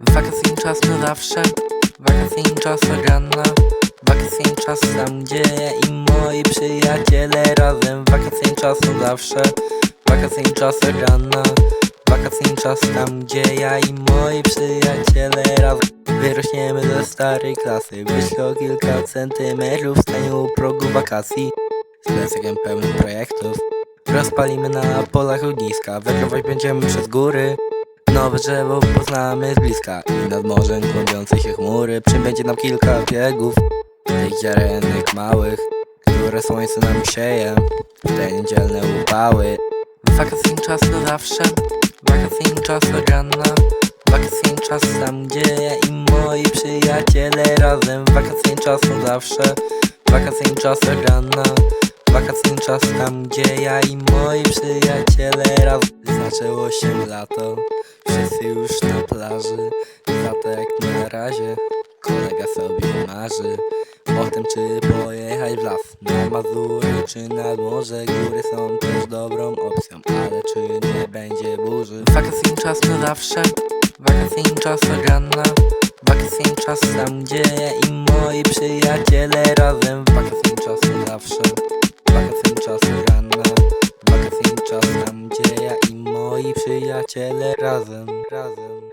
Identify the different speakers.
Speaker 1: Wakacyjny czas na zawsze. Wakacyjny czas ranna Wakacyjny czas tam gdzie ja i moi przyjaciele razem. Wakacyjny czas na zawsze. Wakacyjny czas ranna Wakacyjny czas tam gdzie ja i moi przyjaciele razem. Wyrośniemy ze starej klasy. Wyślę o kilka centymetrów Stanie u progu wakacji. Z plecakiem pełnym projektów. Rozpalimy na polach ogniska. Wędrować będziemy przez góry Nowe drzewo poznamy z bliska I nad morzem kłębiące się chmury Przybędzie nam kilka biegów Tych ziarenek małych Które słońce nam sieje. W te niedzielne upały. Wakacyjny czas na zawsze Wakacyjny czas od rana Wakacyjny czas tam gdzie ja i moi przyjaciele razem. Wakacyjny czas na zawsze Wakacyjny czas od rana Wakacyjny czas tam gdzie ja i moi przyjaciele razem. Zaczęło się lato Wszyscy już na plaży. Za to jak na razie Kolega sobie marzy. O tym czy pojechać w las Na Mazury czy nad morze. Góry są też dobrą opcją Ale czy nie będzie burzy? Wakacyjny czas na zawsze Wakacyjny czas od rana Wakacyjny czas tam gdzie ja i moi przyjaciele razem. Wakacyjny czas na zawsze Wakacyjny czas przyjaciele razem Razem,